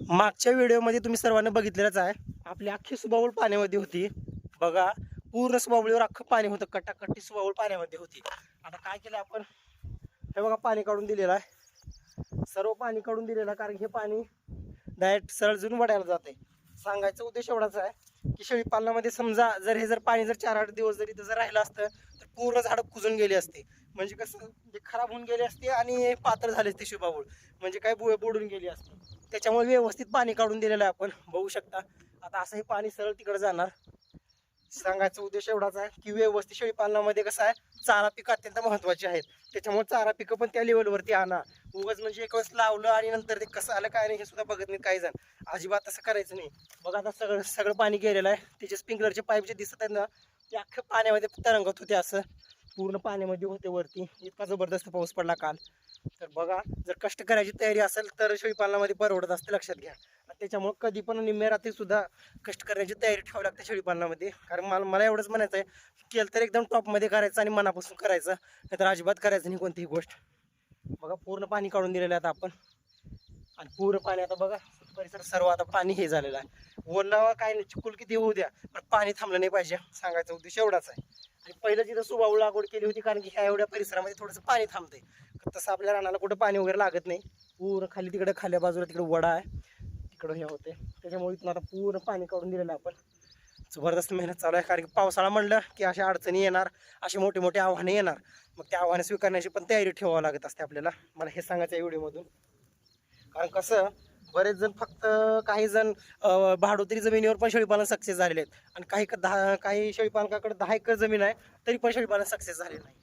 मागच्या व्हिडिओमध्ये तुम्ही सर्वांनी बघितलेलंच आहे. आपली अख्खी सुबावळ पाण्यामध्ये होती. बघा पूर्ण सुबावळीवर अख्खं पाणी होतं. कट्टाकट्टी सुबावळ पाण्यामध्ये होती. आता काय केलं आपण? हे बघा पाणी काढून दिलेलं आहे. सर्व पाणी काढून दिलेलं आहे कारण हे पाणी डायरेक्ट सरळजून वडायला जाते सांगायचा उद्देश एवढाच आहे की शेळी पालनामध्ये समजा जर हे जर पाणी जर चार आठ दिवस जर इथं जर राहिलं असतं तर पूर्ण झाडं कुजून गेली असते. म्हणजे कसं म्हणजे खराब होऊन गेले असते आणि पात्र झाले असते शुभाबूळ म्हणजे काय बुळे बुडून गेली असते. त्याच्यामुळे व्यवस्थित पाणी काढून दिलेलं आहे आपण बघू शकता. आता असं हे पाणी सरळ तिकडे जाणार. सांगायचा उद्देश एवढाच आहे की व्यवस्थित शेळी पालनामध्ये कसं आहे चारा पिकं अत्यंत महत्त्वाची आहेत. त्याच्यामुळे चारा पिकं पण त्या लेवलवरती आणा. उगाच म्हणजे एक वेळेस लावलं आणि नंतर ते कसं आलं काय नाही हे सुद्धा बघत नाही काही जण. अजिबात असं करायचं नाही. बघा आता सगळं सगळं पाणी गेलेलं आहे. त्याचे स्प्रिंकलरचे पाईप जे दिसत आहेत ना ते अख्ख्या पाण्यामध्ये तरंगत होते असं. पूर्ण पाण्यामध्ये होते वरती. इतका जबरदस्त पाऊस पडला काल. तर बघा जर कष्ट करायची तयारी असेल तर शेळीपालनामध्ये परवडत असते लक्षात घ्या. आणि त्याच्यामुळं कधी पण निम्म्या रात्रीसुद्धा कष्ट करण्याची तयारी ठेवावी लागते शेळीपालनामध्ये. कारण मला मला एवढंच म्हणायचं आहे केलं तर एकदम टॉपमध्ये करायचं आणि मनापासून करायचं नाहीतर अजिबात करायचं नाही कोणतीही गोष्ट. बघा पूर्ण पाणी काढून दिलेलं आहे आता आपण. आणि पूर्ण पाणी आता बघा परिसर सर्व आता पाणी हे झालेलं आहे. ओलावा काय नाही चिकूल किती होऊ द्या पण पाणी थांबलं नाही पाहिजे. सांगायचा उद्देश एवढाच आहे. पहिलं जिथं सुबाऊ लागवड केली होती कारण की ह्या एवढ्या परिसरामध्ये थोडंसं पाणी थांबतंय. तसं आपल्या रानाला कुठं पाणी वगैरे लागत नाही. पूर्ण खाली तिकडे खाल्या बाजूला तिकडे वडा आहे. तिकडं हे होते त्याच्यामुळे इथून आता पूर्ण पाणी काढून दिलेलं आपण. जबरदस्त मेहनत चालू आहे कारण की पावसाळा म्हणलं की अशा अडचणी येणार असे मोठे मोठे आव्हाने येणार. मग त्या आव्हाने स्वीकारण्याची पण तयारी ठेवावं लागत असते आपल्याला. मला हे सांगायचं आहे व्हिडिओमधून. कारण कसं बरेच जण फक्त काही जण भाडोत्री जमिनीवर पण शेळीपालन सक्सेस झालेले आहेत. आणि काही क- दहा काही शेळीपालकाकडे दहा एकर जमीन आहे तरी पण शेळीपालन सक्सेस झाले नाही.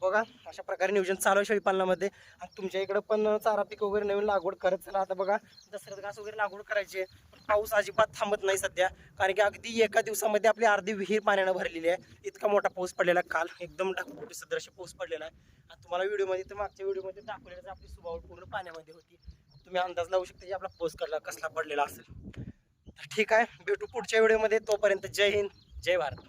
बघा अशा प्रकारे नियोजन चालू आहे शेळीपालनामध्ये. आणि तुमच्या इकडं पण चारा पीक वगैरे नवीन लागवड करत चला. आता बघा दसऱ्यात घास वगैरे लागवड करायची आहे. पण पाऊस अजिबात थांबत नाही सध्या. कारण की अगदी एका दिवसामध्ये आपली अर्धी विहीर पाण्यानं भरलेली आहे. इतका मोठा पाऊस पडलेला आहे. काल एकदम ढगफुटी सदृश पाऊस पडलेला आहे. आणि तुम्हाला व्हिडिओमध्ये तर मागच्या व्हिडिओमध्ये दाखवलेलं आपली सुबावळ पूर्ण पाण्यामध्ये होती. तुम्ही अंदाज लावू शकता की आपला पाऊस कसला कसला पडलेला असेल. तर ठीक आहे भेटू पुढच्या व्हिडिओमध्ये तोपर्यंत जय हिंद जय भारत.